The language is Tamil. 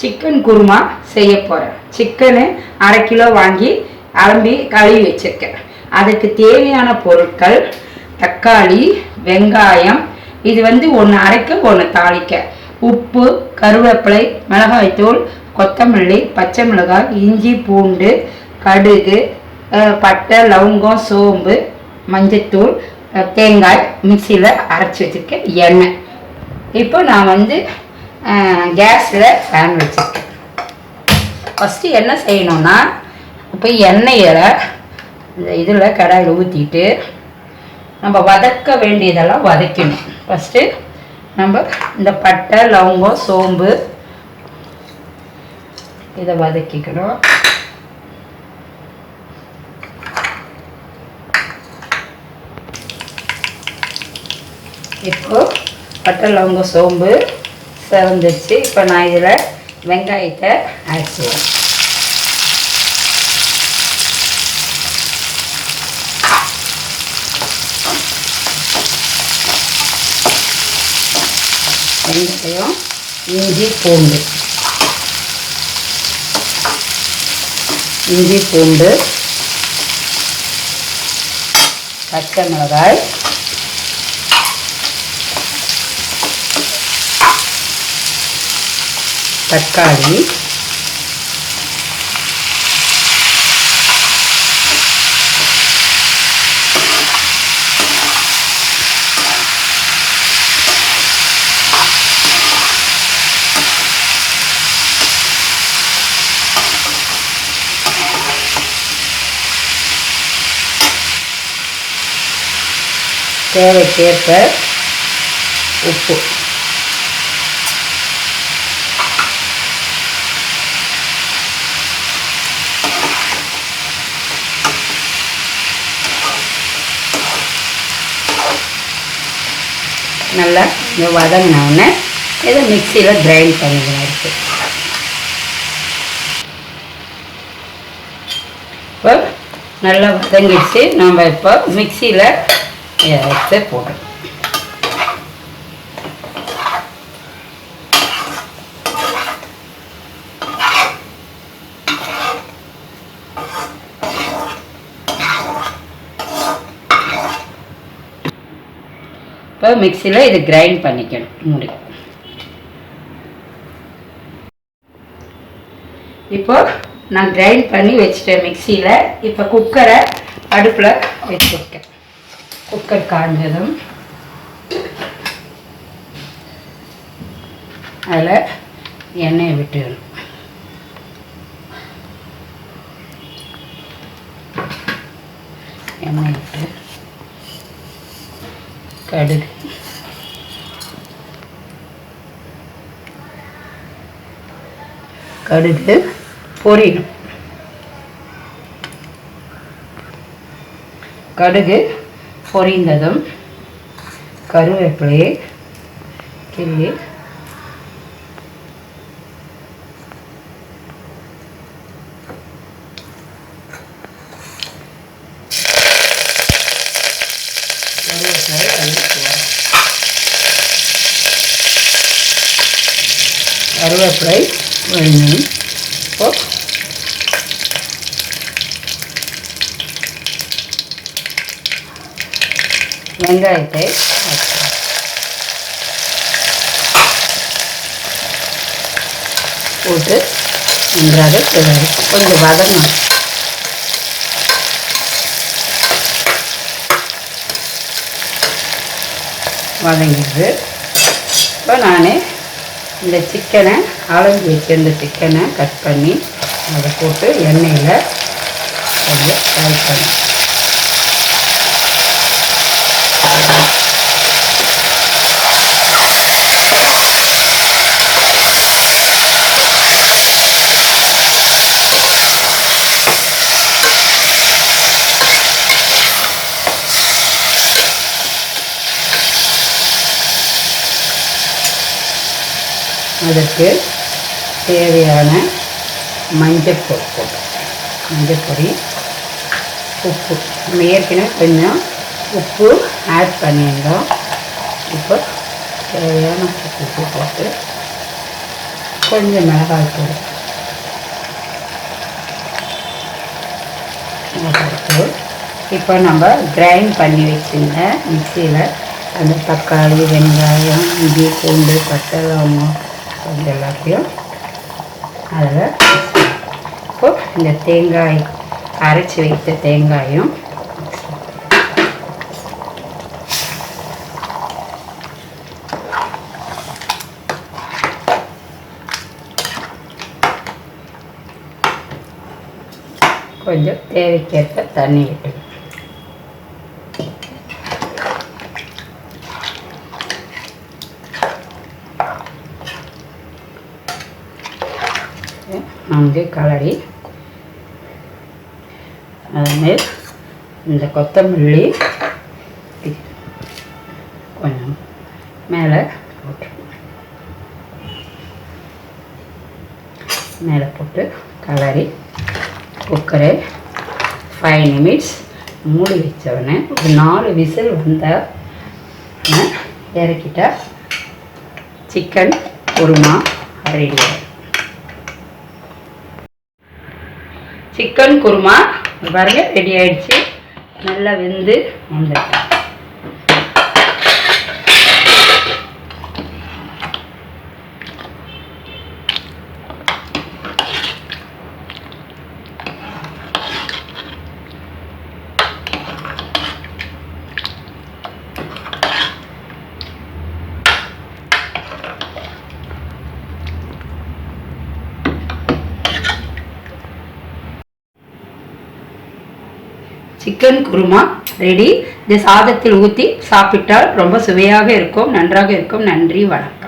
சிக்கன் குருமா செய்ய போகிறேன் சிக்கனு அரை கிலோ வாங்கி அலம்பி கழுவி வச்சுருக்கேன். அதுக்கு தேவையான பொருட்கள் தக்காளி வெங்காயம் இது வந்து ஒன்று அரைக்க ஒன்று தாளிக்க. உப்பு கருவேப்பிலை மிளகாய்த்தூள் கொத்தமல்லி பச்சை மிளகாய் இஞ்சி பூண்டு கடுகு பட்டை லவங்கம் சோம்பு மஞ்சத்தூள் தேங்காய் மிக்சியில் அரைச்சி வச்சுருக்கேன். எண்ணெய். இப்போ நான் வந்து கேஸில் ஃபேன் வச்சுருக்கேன் ஃபஸ்ட்டு என்ன செய்யணும்னா இப்போ எண்ணெயில் இந்த இதில் கடாயில் ஊற்றிட்டு நம்ம வதக்க வேண்டியதெல்லாம் வதக்கணும். ஃபஸ்ட்டு நம்ம இந்த பட்டை லவங்கம் சோம்பு இதை வதக்கிக்கணும். இப்போ பட்டை லவங்கம் சோம்பு சிறந்துச்சு இப்போ நான் இதில் வெங்காயத்தை அரைச்சிடுவேன் வெங்காயம் இஞ்சி பூண்டு. இஞ்சி பூண்டு. பச்சை மிளகாய். தக்காளி தேவைக்கேற்ப உப்பு நல்லா இந்த வதங்கினவுடனே இதை மிக்சியில் கிரைண்ட் பண்ணிக்கலாம் இருக்கு இப்போ நல்லா வதங்கிடுச்சு. நம்ம இப்போ மிக்சியில் எடுத்து போடுறோம் இப்போ மிக்சியில் இது கிரைண்ட் பண்ணிக்கணும் மூடி. இப்போ நான் கிரைண்ட் பண்ணி வச்சுட்டேன் மிக்சியில் இப்போ குக்கரை அடுப்பில் வச்சுருக்கேன் குக்கர் காஞ்சதும். அதில் எண்ணெயை விட்டுடணும். எண்ணெய் விட்டு கடுகு. கடுகு பொரியணும். கடுகு பொரிந்ததும் கருவேப்பிலையை கிள்ளி கருவேப்பிலை வேணும் இப்போ வெங்காயத்தை. போட்டு நன்றாக கிளறி கொஞ்சம் வதங்கணும் வதங்கிடுது. இப்போ நான் இந்த சிக்கனை அலஞ்சி வச்சிருந்த சிக்கனை கட் பண்ணி அதை போட்டு எண்ணெயில் கொஞ்சம் ஃப்ரை பண்ணி. அதற்கு தேவையான மஞ்சப்பொடி போட்டோம் மஞ்சப்பொடி உப்பு. நம்ம ஏற்கனவே கொஞ்சம் உப்பு ஆட் பண்ணியிருந்தோம். இப்போ தேவையான உப்பு போட்டு கொஞ்சம் மிளகாய் தூள். மிளகாய் இப்போ நம்ம கிரைண்ட் பண்ணி வச்சுருந்த மிக்சியில் அந்த தக்காளி வெங்காயம் இஞ்சி பூண்டு பட்டை லவங்கம் கொஞ்சம் எல்லாத்தையும் அதில் இப்போ இந்த தேங்காய் அரைச்சி வைத்த தேங்காயும் கொஞ்சம் தேவைக்கேற்ப தண்ணி விட்டுக்கணும் நான்கு கலரி அதுமாரி இந்த கொத்தமல்லி கொஞ்சம் மேலே போட்டுருவோம் மேலே போட்டு கலரி குக்கரை ஃபைவ் நிமிட்ஸ் மூடி வச்சவொடனே ஒரு நாலு விசில் வந்தால் இறக்கிட்டா chicken kurma ready chicken kurma. பாருங்கள் ரெடி ஆகிடுச்சு நல்லா வெந்து வந்துடுச்சு சிக்கன் குருமா ரெடி இந்த சாதத்தில் ஊற்றி சாப்பிட்டால் ரொம்ப சுவையாக இருக்கும் நன்றாக இருக்கும். நன்றி வணக்கம்.